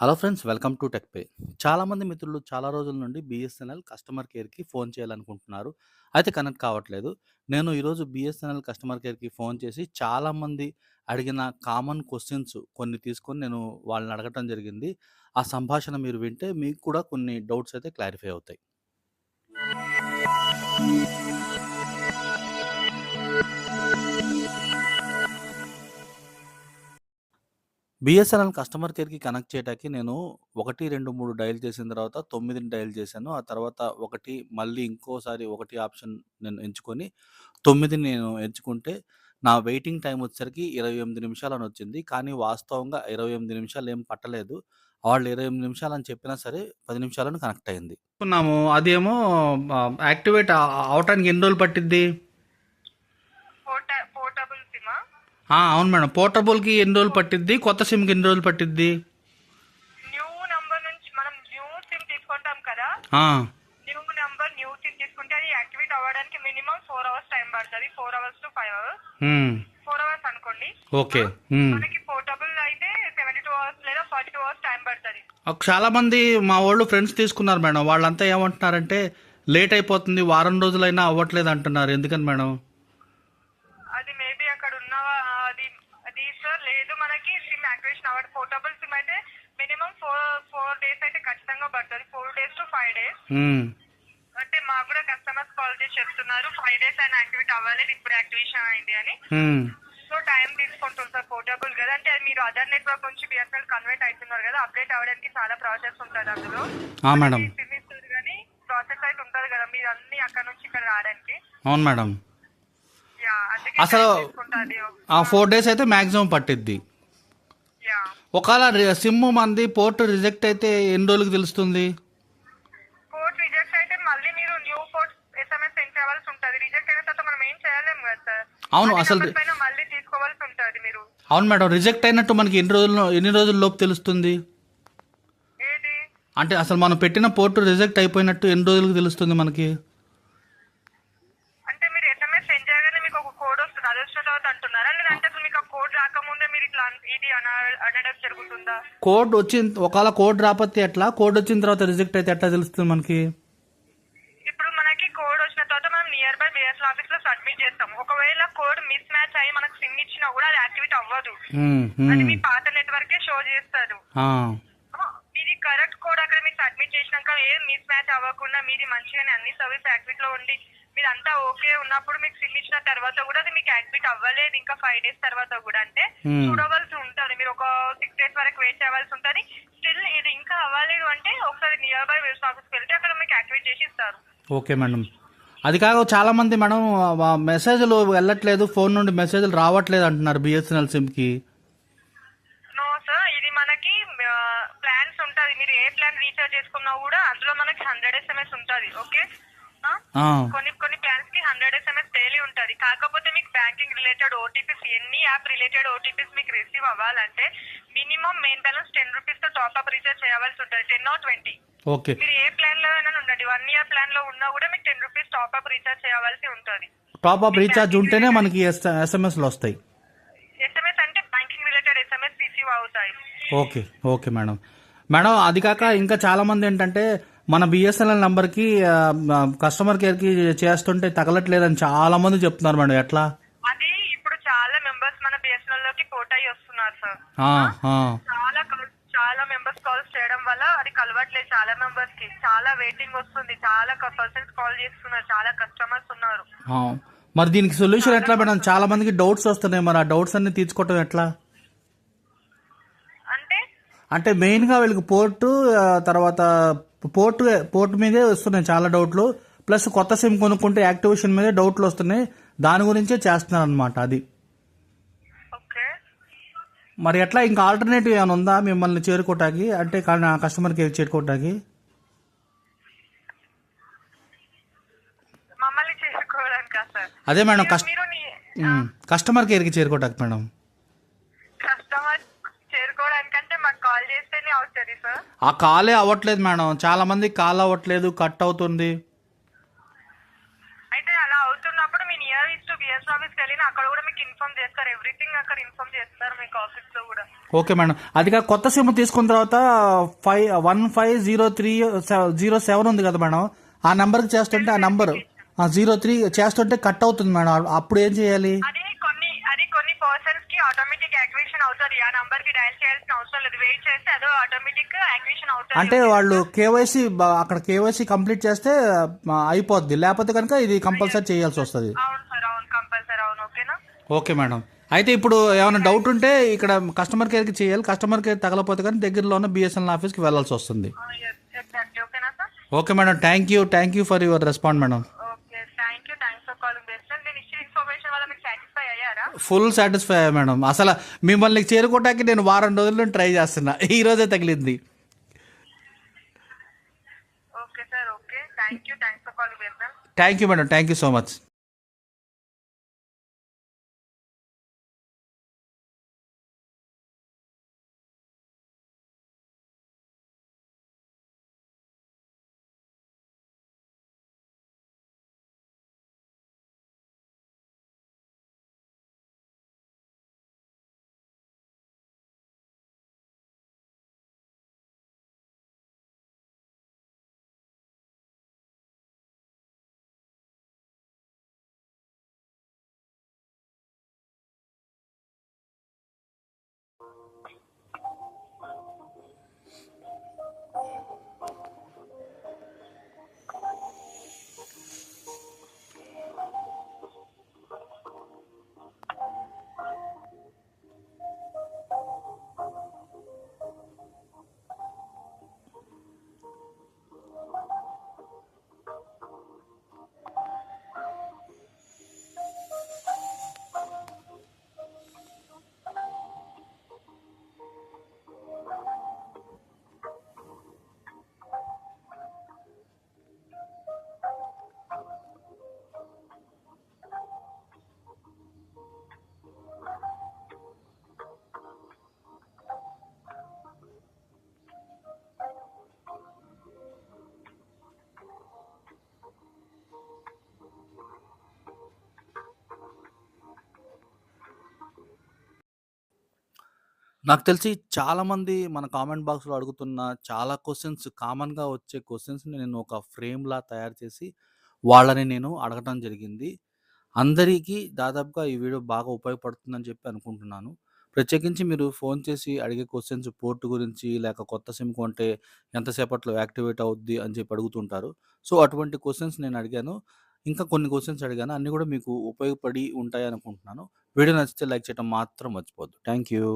Hello friends welcome to tech pay చాలామంది మిత్రులు చాలా రోజుల నుండి బిఎస్ఎన్ఎల్ కస్టమర్ కేర్కి ఫోన్ చేయాలనుకుంటున్నారు. అయితే కనెక్ట్ కావట్లేదు. నేను ఈరోజు బిఎస్ఎన్ఎల్ కస్టమర్ కేర్కి ఫోన్ చేసి చాలామంది అడిగిన కామన్ క్వశ్చన్స్ కొన్ని తీసుకొని నేను వాళ్ళని అడగటం జరిగింది. ఆ సంభాషణ మీరు వింటే మీకు కూడా కొన్ని డౌట్స్ అయితే క్లారిఫై అవుతాయి. బిఎస్ఎన్ఎల్ కస్టమర్ కేర్‌కి కనెక్ట్ చేయటానికి నేను 1, 2, 3 డయల్ చేసిన తర్వాత తొమ్మిదిని డయల్ చేశాను. ఆ తర్వాత ఒకటి మళ్ళీ ఇంకోసారి ఒకటి ఆప్షన్ నేను ఎంచుకొని తొమ్మిదిని నేను ఎంచుకుంటే నా వెయిటింగ్ టైం వచ్చేసరికి ఇరవై ఎనిమిది నిమిషాలు అని వచ్చింది. కానీ వాస్తవంగా 28 నిమిషాలు ఏం పట్టలేదు. వాళ్ళు ఇరవై ఎనిమిది నిమిషాలు అని చెప్పినా సరే పది నిమిషాలను కనెక్ట్ అయింది. అనుకున్నాము అదేమో యాక్టివేట్ అవటానికి ఎన్ని రోజులు పట్టింది పోర్ట పోర్టబుల్ సిమా? ఆ! అవును మేడం. పోర్టబుల్‌కి ఎన్ని రోజులు పట్టిద్ది? కొత్త సిమ్‌కి ఎన్ని రోజులు పట్టిద్ది? న్యూ నంబర్ నుంచి మనం న్యూ సిమ్ తీసుకుంటాం కదా ఆ! న్యూ నంబర్ న్యూ సిమ్ తీసుకుంటే అది యాక్టివేట్ అవ్వడానికి మినిమం ఫోర్ అవర్స్ టైం పడుతుంది four hours to five hours. Four hours అనుకోండి ఓకే. మనకి పోర్టబుల్ అయితే సెవెంటీ టూ అవర్స్ లేదా ఫార్టీ టూ అవర్స్ టైం పడుతుంది ఒక చాలా మంది మా వోళ్ళు ఫ్రెండ్స్ తీసుకున్నారు మేడం. వాళ్ళంతా ఏమంటున్నారంటే లేట్ అయిపోతుంది. వారం రోజులైనా అవ్వట్లేదు అంటున్నారు. ఎందుకని మేడం? అది మేబీ అక్కడ ఉన్న అది అది సార్ లేదు మనకి సిమ్ యాక్టివేషన్ అవ్వడం పోర్టబుల్ సిమ్ అయితే మినిమం ఫోర్ ఫోర్ డేస్ అయితే ఖచ్చితంగా పడుతుంది four days to five days. అంటే మాకు కూడా కస్టమర్స్ కాల్ చేసి చెప్తున్నారు ఫైవ్ డేస్ అయినా యాక్టివేట్ అవ్వలేదు ఇప్పుడు యాక్టివేషన్ అయింది అని. సో టైం తీసుకుంటుంది సార్ పోర్టబుల్ కదా అంటే మీరు అదర్ నెట్వర్క్ నుంచి బిఎస్ఎల్ కన్వర్ట్ అవుతున్నారు కదా అప్డేట్ అవ్వడానికి చాలా ప్రాసెస్ ఉంటుంది అందులో మేడం. కానీ ప్రాసెస్ అయితే ఉంటుంది కదా మీరు అన్ని అక్కడ నుంచి ఇక్కడ రావడానికి అవును మేడం. అసలు 4 డేస్ అయితే మాక్సిమం పట్టిద్ది. యా ఒకవేళ సిమ్ మంది పోర్ట్ రిజెక్ట్ అయితే ఎన్ని రోజులకు తెలుస్తుంది? కోడ్ రిజెక్ట్ అయితే మళ్ళీ మీరు న్యూ కోడ్ ఎస్ఎంఎస్ సెండ్ చేయాల్సి ఉంటుంది రిజెక్ట్ అయిన తర్వాత మనం ఏం చేయలేము కదా సార్ అవును, అసలు- మళ్ళీ తీసుకోవాల్సి ఉంటుంది మీరు అవును మేడం. రిజెక్ట్ అయినట్టు మనకి ఎన్ని రోజుల్లో ఎన్ని రోజుల లోపు తెలుస్తుంది? అంటే అసలు మనం పెట్టిన పోర్టు రిజెక్ట్ అయిపోయినట్టు ఎన్ని రోజులకు తెలుస్తుంది మనకి? అంటే మీరు ఎస్ఎంఎస్ సెండ్ చేయగానే మీకు ఒక కోడ్ వస్తుంది అది వచ్చిన తర్వాత అంటున్నారా లేదంటే అసలు మీకు ఆ కోడ్ రాకముందే మీరు ఇట్లా ఇది అన అనడం జరుగుతుందా కోడ్ వచ్చిన ఒకవేళ కోడ్ రాకపోతే ఎట్లా? కోడ్ వచ్చిన తర్వాత రిజెక్ట్ అయితే ఎట్లా తెలుస్తుంది మనకి? ఇప్పుడు మనకి కోడ్ వచ్చిన తర్వాత మనం నియర్ బై బిఎస్ఎల్ ఆఫీస్లో సబ్మిట్ చేస్తాం ఒకవేళ కోడ్ మిస్ మ్యాచ్ అయ్యి మనకు సిమ్ ఇచ్చినా కూడా అది యాక్టివేట్ అవ్వదు అది. మీ పాత నెట్వర్కే షో చేస్తారు మీది కరెక్ట్ కోడ్ అక్కడ మీరు సబ్మిట్ చేసినాక ఏం మిస్ మ్యాచ్ అవ్వకుండా మీది మంచిగానే అన్ని సర్వీస్ యాక్టివేట్లో ఉండి మీరు అంతా ఓకే ఉన్నప్పుడు మీకు సిమ్ ఇచ్చిన తర్వాత కూడా అది మీకు యాక్టివేట్ అవ్వలేదు ఇంకా ఫైవ్ డేస్ తర్వాత కూడా. అంటే Hmm. చూడవలసి ఉంటుంది. మీరు ఒక సిక్స్ డేస్ వరకు వెయిట్ చేయవలసి ఉంటుంది. స్టిల్ ఇది ఇంకా అవ్వలేదు అంటే ఒకసారి నియర్ బై వేస్ట్ ఆఫీస్కి వెళ్తే అక్కడ మీకు యాక్టివేట్ చేసి ఇస్తారు. Okay madam. అది కాక చాలా మంది మేడం మెసేజ్లు వెళ్ళట్లేదు ఫోన్ నుండి మెసేజ్లు రావట్లేదు అంటున్నారు బిఎస్ఎన్ఎల్ సిమ్కి. నో సార్ ఇది మనకి ప్లాన్స్ ఉంటుంది. మీరు ఏ ప్లాన్ రీఛార్జ్ చేసుకున్నా కూడా అందులో మనకి హండ్రెడ్ ఎస్ఎంఎస్ ఉంటుంది. ఓకే కొన్ని కొన్ని ప్లాన్స్కి హండ్రెడ్ ఎస్ఎంఎస్ డైలీ ఉంటుంది. కాకపోతే మీకు బ్యాంకింగ్ రిలేటెడ్ ఓటీపీస్ ఎన్ని యాప్ రిలేటెడ్ ఓటీపీస్ మీకు రిసీవ్ అవ్వాలంటే మినిమం మెయిన్ బ్యాలెన్స్ టెన్ రూపీస్తో టాప్ అప్ రీఛార్జ్ చేయవలసి ఉంటుంది. Ten or twenty okay. మీరు ఏ ప్లాన్లో అయినా ఉండండి. వన్ ఇయర్ ప్లాన్లో ఉన్నా కూడా మీకు ten rupees top up recharge చేయవలసి ఉంటుంది. టాప్ అప్ రీఛార్జ్ ఉంటేనే మనకి ఎస్ ఎస్ఎంఎస్లు వస్తాయి. ఎస్ఎంఎస్ అంటే బ్యాంకింగ్ రిలేటెడ్ ఎస్ఎంఎస్ రిసీవ్ అవుతాయి. Okay okay madam. మేడం అది కాక ఇంకా చాలా మంది ఏంటంటే మన బిఎస్ఎన్ఎల్ నంబర్కి కస్టమర్ కేర్కి చేస్తుంటే తగలట్లేదని చాలా మంది చెప్తున్నారు మేడం. ఎట్లా? అది ఇప్పుడు చాలా మెంబర్స్ మన బిఎస్ఎన్ఎల్లోకి పోట్ అయ్యి వస్తున్నారు సార్ ఆ, ఆ, చాలా కాల్- చాలా మెంబర్స్ కాల్స్ చేయడం వల్ల అది కలవట్లేదు చాలా మెంబర్స్కి. చాలా వెయిటింగ్ వస్తుంది. చాలా పర్సన్స్ కాల్ చేస్తున్నారు. చాలా కస్టమర్స్ ఉన్నారు. ఆ. మరి దీనికి సొల్యూషన్ ఎట్లా మేడం? చాలా మందికి డౌట్స్ వస్తున్నాయి మరి. ఆ డౌట్స్ అన్ని తీర్చుకోవటం ఎట్లా? అంటే? అంటే మెయిన్గా వీళ్ళకి పోర్టు ఆ, తర్వాత పోర్టు పోర్ట్ మీదే వస్తున్నాయి చాలా డౌట్లు. ప్లస్ కొత్త సిమ్ కొనుక్కుంటే యాక్టివేషన్ మీదే డౌట్లు వస్తున్నాయి. దాని గురించే చేస్తున్నారు అనమాట అది మరి ఎట్లా ఇంకా ఆల్టర్నేటివ్ ఏమైనా ఉందా మిమ్మల్ని చేరుకోవటానికి? అంటే కా- కస్టమర్ కేర్ చేరుకోవటానికి? అదే మేడం కస్టమర్ కేర్కి చేరుకోవటానికి మేడం. కస్టమర్ అవుతుంది సార్. ఆ కాలే అవ్వట్లేదు మేడం. చాలా మంది కాల్ అవ్వట్లేదు కట్ అవుతుంది. అయితే అలా అవుతున్నప్పుడు మీ నియర్ టు బిఎస్ ఆఫీస్కి వెళ్ళినా అక్కడ కూడా మీకు ఇన్ఫార్మ్ చేస్తారు. ఎవ్రీథింగ్ అక్కడ ఇన్ఫార్మ్ చేస్తారు మీకు ఆఫీస్లో కూడా. Okay madam. అది కాక కొత్త సిమ్ తీసుకున్న తర్వాత five one five zero three zero seven ఉంది కదా మేడం. ఆ నెంబర్కి చేస్తుంటే ఆ నెంబర్. జీరో త్రీ చేస్తుంటే కట్ అవుతుంది మేడం. అప్పుడు ఏం చేయాలి? అది కొన్ని అది కొన్ని పర్సన్స్కి ఆటోమేటిక్ యాక్టివేషన్ అవుతుంది. ఆ నంబర్కి డయల్ చేయాల్సిన అవసరం లేదు. వెయిట్ చేస్తే అదో ఆటోమేటిక్ యాక్టివేషన్ అవుతుంది. అంటే వాళ్ళు కేవైసీ అక్కడ కేవైసీ కంప్లీట్ చేస్తే అయిపోద్ది. లేకపోతే కనుక ఇది కంపల్సరీ చేయాల్సి వస్తుంది. అవును సార్ అవును. కంపల్సరీ అవును. ఓకేనా? Okay madam. అయితే ఇప్పుడు ఏమైనా డౌట్ ఉంటే ఇక్కడ కస్టమర్ కేర్కి చేయాలి. కస్టమర్ కేర్ తగలపోతే కానీ దగ్గరలో ఉన్న బిఎస్ఎన్ఎల్ ఆఫీస్కి వెళ్ళాల్సి వస్తుంది. Okay madam. Thank you. Thank you for your respond madam okay thank you thanks for calling best నేను ఇచ్చిన ఇన్ఫర్మేషన్ వల్ల మీకు సాటిస్ఫై అయ్యారా ఫుల్ సాటిస్ఫై మేడం. అసలు మిమ్మల్ని చేరుకోవటానికి నేను వారం రోజుల నుండి ట్రై చేస్తున్నా. ఈ రోజే తగిలింది. Thank you madam thank you so much నాకు తెలిసి చాలామంది మన కామెంట్ బాక్స్‌లో అడుగుతున్న చాలా క్వెషన్స్ కామన్‌గా వచ్చే క్వెషన్స్‌ని నేను ఒక ఫ్రేమ్‌లా తయారు చేసి, వాళ్ళని నేను అడగటం జరిగింది. అందరికీ దాదాపుగా ఈ వీడియో బాగా ఉపయోగపడుతుందని చెప్పి అనుకుంటున్నాను. ప్రత్యేకించి మీరు ఫోన్ చేసి అడిగే క్వెషన్స్ పోర్ట్ గురించి, లేక కొత్త సిమ్ కొంటే ఎంతసేపట్లో యాక్టివేట్ అవుద్ది అని చెప్పి అడుగుతుంటారు. సో, అటువంటి క్వెషన్స్ నేను అడిగాను. ఇంకా కొన్ని క్వెషన్స్ అడిగాను. అన్నీ కూడా మీకు ఉపయోగపడి ఉంటాయనుకుంటున్నాను. వీడియో నచ్చితే లైక్ చేయటం మాత్రం మర్చిపోవద్దు. Thank you.